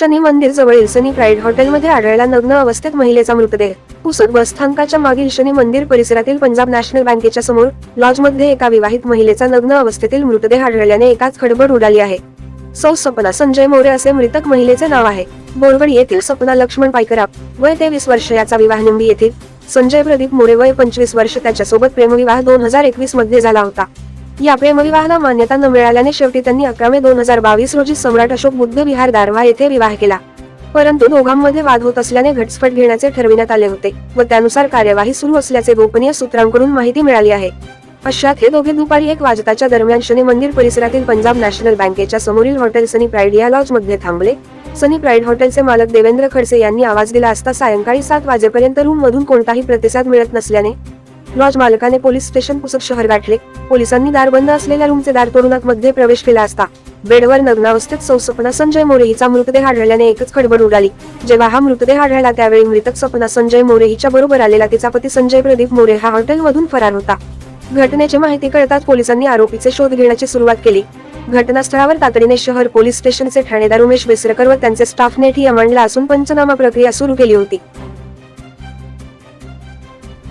शनी मंदिर जवळील सनी प्राईड हॉटेलमध्ये आढळला नग्न अवस्थेत महिलेचा मृतदेह. पुसद बसस्थानकाच्या मागील शनी मंदिर परिसरातील पंजाब नॅशनल बँकेच्या समोर लॉजमध्ये एका विवाहित महिलेचा नग्न अवस्थेतील मृतदेह आढळल्याने एकाच खडबड उडाली आहे. सौ सपना संजय मोरे असे मृतक महिलेचे नाव आहे. बोरवड येथील सपना लक्ष्मण पायकराप वय तेवीस वर्ष याचा विवाह निंबी येथील संजय प्रदीप मोरे वय पंचवीस वर्ष त्याच्यासोबत प्रेमविवाह दोन हजार एकवीसमध्ये झाला होता. या प्रेमविवाहाला मान्यता न मिळाल्याने शेवटी त्यांनी अकरा मे दोन हजार बावीस रोजी सम्राट अशोक बुद्ध विहार दारवा येथे विवाह केला. परंतु दोघांमध्ये वाद होत असल्याने घटस्फट घेण्याचे ठरविण्यात आले होते व त्यानुसार कार्यवाही सुरू असल्याचे गोपनीय सूत्रांकडून माहिती मिळाली आहे. अशात हे दोघे दुपारी एक वाजताच्या दरम्यान शनी मंदिर परिसरातील पंजाब नॅशनल बँकेच्या समोरील हॉटेल सनी प्राईड या लॉजमध्ये थांबले. सनी प्राईड हॉटेलचे मालक देवेंद्र खडसे यांनी आवाज दिला असता सायंकाळी सात वाजेपर्यंत रूम मधून कोणताही प्रतिसाद मिळत नसल्याने लॉज मालकाने पोलीस स्टेशन पुसक शहर गाठले. पोलिसांनी दार बंद असलेल्या रूमचे दार तोडून मध्ये प्रवेश केला असता. बेडवर नग्नावस्थेत सौसपना संजय मोरे हिचा मृतदेह आढळल्याने एकच खडबड उडाली. जेव्हा हा मृतदेह आढळला त्यावेळी मृतक सपना संजय मोरे हिच्या बरोबर आलेला तिचा पती संजय प्रदीप मोरे हा हॉटेलमधून फरार होता. घटनेची माहिती कळताच पोलिसांनी आरोपीचे शोध घेण्याची सुरुवात केली. घटनास्थळावर तातडीने शहर पोलीस स्टेशनचे ठाणेदार उमेश बेसरकर व त्यांचे स्टाफने ठी अमांडला असून पंचनामा प्रक्रिया सुरू केली होती.